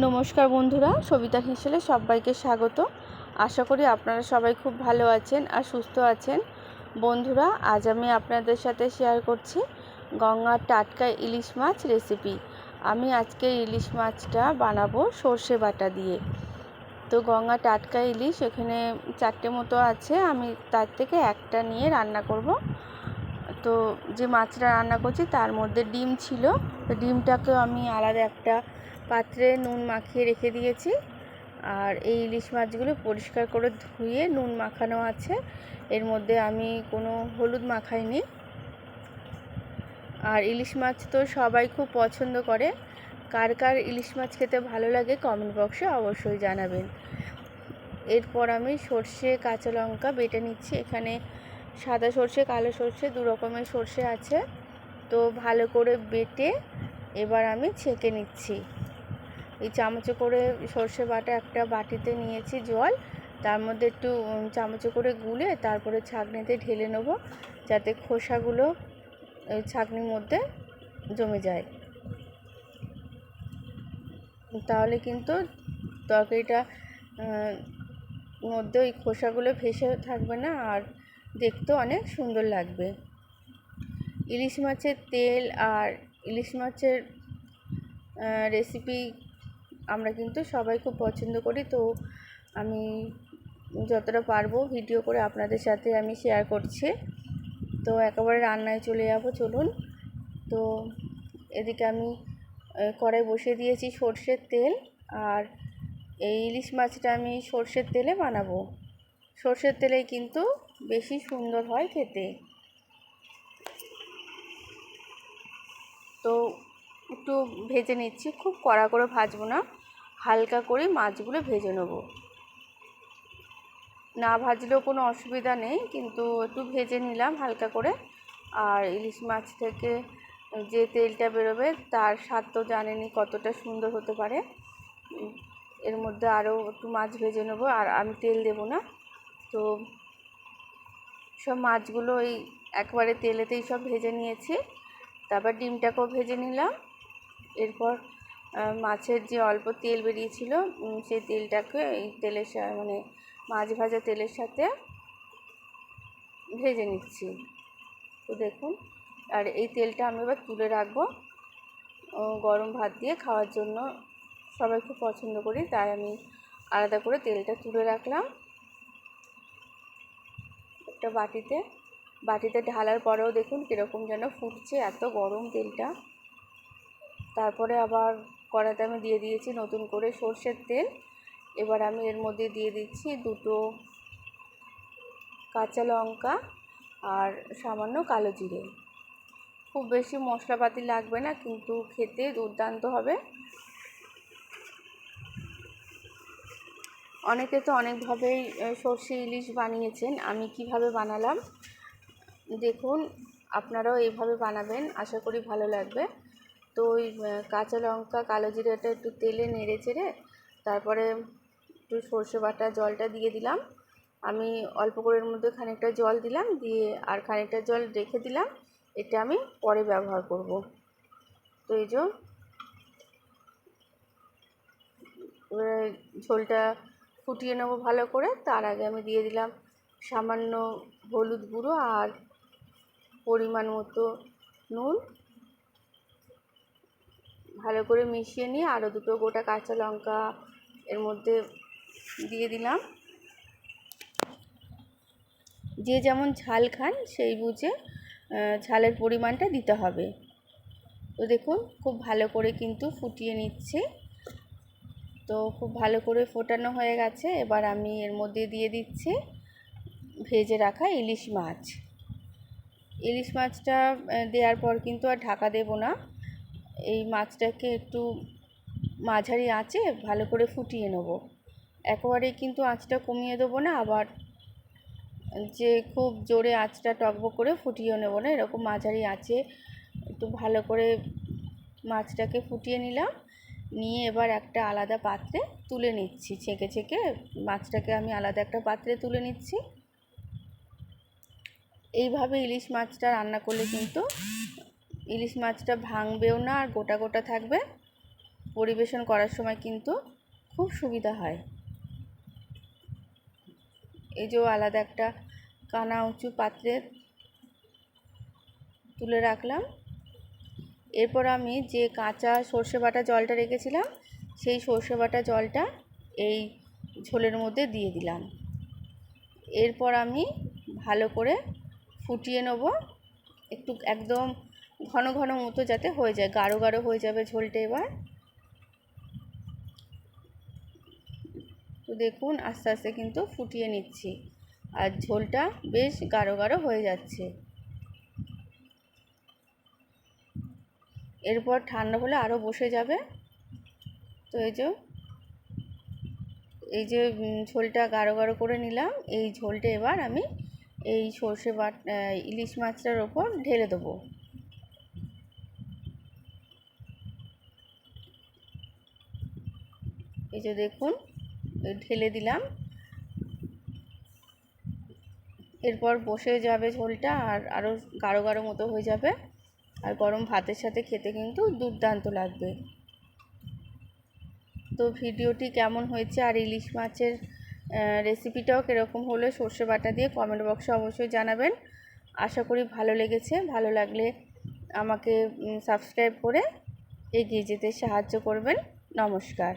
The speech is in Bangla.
নমস্কার বন্ধুরা, সবিতা হেসেলে সবাইকে স্বাগত। আশা করি আপনারা সবাই খুব ভালো আছেন আর সুস্থ আছেন। বন্ধুরা, আজ আমি আপনাদের সাথে শেয়ার করছি গঙ্গার টাটকা ইলিশ মাছ রেসিপি আমি আজকে ইলিশ মাছটা বানাবো সর্ষে বাটা দিয়ে। তো গঙ্গা টাটকা ইলিশ এখানে চারটে মতো আছে, আমি তার থেকে একটা নিয়ে রান্না করব। তো যে মাছটা রান্না করছি তার মধ্যে ডিম ছিল, তো ডিমটাকেও আমি আলাদা একটা পাত্রে নুন মাখিয়ে রেখে দিয়েছি। আর এই ইলিশ মাছগুলো পরিষ্কার করে ধুয়ে নুন মাখানো আছে। এর মধ্যে আমি কোনো হলুদ মাখাইনি। আর ইলিশ মাছ তো সবাই খুব পছন্দ করে। কার কার ইলিশ মাছ খেতে ভালো লাগে কমেন্ট বক্সে অবশ্যই জানাবেন। এরপর আমি সর্ষে, কাঁচা লঙ্কা বেটে নিচ্ছি। এখানে সাদা সর্ষে, কালো সর্ষে দু রকমের সর্ষে আছে। তো ভালো করে বেটে এবার আমি ছেঁকে নিচ্ছি। এই চামচে করে সর্ষে বাটা একটা বাটিতে নিয়েছি জল। তার মধ্যে একটু চামচে করে গুলে তারপরে ছাঁকনিতে ঢেলে নেব যাতে খোসাগুলো ওই ছাঁকনির মধ্যে জমে যায়। তাহলে কিন্তু তরকারিটা মধ্যে ওই খোসাগুলো ভেসে থাকবে না আর দেখতেও অনেক সুন্দর লাগবে। ইলিশ মাছের তেল আর ইলিশ মাছের রেসিপি আমরা কিন্তু সবাই খুব পছন্দ করি, তো আমি যতটা পারব ভিডিও করে আপনাদের সাথে আমি শেয়ার করছি। তো একেবারে রান্নায় চলে যাব, চলুন। তো এদিকে আমি কড়াই বসিয়ে দিয়েছি সর্ষের তেল আর এই ইলিশ মাছটা আমি সর্ষের তেলে বানাবো। সর্ষের তেলেই কিন্তু বেশি সুন্দর হয় খেতে। তো একটু ভেজে নিচ্ছি, খুব কড়া করে ভাজবো না। হালকা করে মাছগুলো ভেজে নেব। না ভাজলেও কোনো অসুবিধা নেই, কিন্তু একটু ভেজে নিলাম হালকা করে। আর ইলিশ মাছ থেকে যে তেলটা বেরোবে, তার স্বাদ তো জানেনি কতটা সুন্দর হতে পারে। এর মধ্যে আরও একটু মাছ ভেজে নেব, আর আমি তেল দেব না। তো সব মাছগুলো ওই একবারে তেলেতেই সব ভেজে নিয়েছি। তারপর ডিমটাকেও ভেজে নিলাম। এরপর মাছের যে অল্প তেল বেরিয়েছিল সেই তেলটাকে এই তেলের মানে মাছ ভাজা তেলের সাথে ভেজে নিচ্ছি। তো দেখুন, আর এই তেলটা আমি এবার তুলে রাখব। গরম ভাত দিয়ে খাওয়ার জন্য সবাই খুব পছন্দ করি, তাই আমি আলাদা করে তেলটা তুলে রাখলাম। একটা বাটিতে বাটিতে ঢালার পরেও দেখুন কীরকম যেন ফুটছে এত গরম তেলটা। তারপরে আবার কড়াতে আমি দিয়ে দিয়েছি নতুন করে সর্ষের তেল। এবার আমি এর মধ্যে দিয়ে দিচ্ছি দুটো কাঁচা লঙ্কা আর সামান্য কালো জিরে। খুব বেশি মশলাপাতি লাগবে না, কিন্তু খেতে দুর্দান্ত হবে। অনেকে তো অনেকভাবেই সর্ষে ইলিশ বানিয়েছেন, আমি কীভাবে বানালাম? দেখুন, আপনারাও এইভাবে বানাবেন, আশা করি ভালো লাগবে। তো ওই কাঁচা লঙ্কা, কালো জিরাটা একটু তেলে নেড়ে চেড়ে তারপরে একটু সর্ষে বাটা জলটা দিয়ে দিলাম। আমি অল্প করে এর মধ্যে খানিকটা জল দিলাম, দিয়ে আর খানিকটা জল রেখে দিলাম। এটা আমি পরে ব্যবহার করব। তো এই যে ঝোলটা ফুটিয়ে নেব ভালো করে। তার আগে আমি দিয়ে দিলাম সামান্য হলুদ গুঁড়ো আর পরিমাণ মতো নুন। ভালো করে মিশিয়ে নিয়ে আরও দুটো গোটা কাঁচা লঙ্কা এর মধ্যে দিয়ে দিলাম। যে যেমন ঝাল খান সেই বুঝে ঝালের পরিমাণটা দিতে হবে। তো দেখুন, খুব ভালো করে কিন্তু ফুটিয়ে নিচ্ছে। তো খুব ভালো করে ফোটানো হয়ে গেছে। এবার আমি এর মধ্যে দিয়ে দিচ্ছি ভেজে রাখা ইলিশ মাছ। ইলিশ মাছটা দেওয়ার পর কিন্তু আর ঢাকা দেব না। এই মাছটাকে একটু মাঝারি আঁচে ভালো করে ফুটিয়ে নেব। একেবারে কিন্তু আঁচটা কমিয়ে দেবো না, আবার যে খুব জোরে আঁচটা টকবক করে ফুটিয়ে নেব না, এরকম মাঝারি আঁচে একটু ভালো করে মাছটাকে ফুটিয়ে নিলাম। নিয়ে এবার একটা আলাদা পাত্রে তুলে নিচ্ছি, ছেঁকে ছেঁকে মাছটাকে আমি আলাদা একটা পাত্রে তুলে নিচ্ছি। এইভাবে ইলিশ মাছটা রান্না করলে কিন্তু ইলিশ মাছটা ভাঙবেও না, আর গোটা গোটা থাকবে। পরিবেশন করার সময় কিন্তু খুব সুবিধা হয়। এই যে আলাদা একটা কানা উঁচু পাত্রে তুলে রাখলাম। এরপর আমি যে কাঁচা সর্ষে বাটা জলটা রেখেছিলাম, সেই সর্ষে বাটা জলটা এই ঝোলের মধ্যে দিয়ে দিলাম। এরপর আমি ভালো করে ফুটিয়ে নেব। একটু একদম ঘন ঘন মতো যাতে হয়ে যায়, গাঢ় গাঢ় হয়ে যাবে ঝোলটা এবার। তো দেখুন, আস্তে আস্তে কিন্তু ফুটিয়ে নিচ্ছি। আর ঝোলটা বেশ গাঢ় গাঢ় হয়ে যাচ্ছে। এরপর ঠান্ডা হলে আরও বসে যাবে। তো এই যে এই যে ঝোলটা গাঢ় গাঢ় করে নিলাম। এই ঝোলটা এবার আমি এই সর্ষে বাট ইলিশ মাছটার ওপর ঢেলে দেবো। এই যে দেখুন ঢেলে দিলাম। এরপর বসে যাবে ঝোলটা আর আরও গাঢ় গাঢ় মতো হয়ে যাবে। আর গরম ভাতের সাথে খেতে কিন্তু দুর্দান্ত লাগবে। তো ভিডিওটি কেমন হয়েছে আর ইলিশ মাছের রেসিপিটাও কীরকম হলো সর্ষে বাটা দিয়ে কমেন্ট বক্সে অবশ্যই জানাবেন। আশা করি ভালো লেগেছে। ভালো লাগলে আমাকে সাবস্ক্রাইব করে এগিয়ে যেতে সাহায্য করবেন। নমস্কার।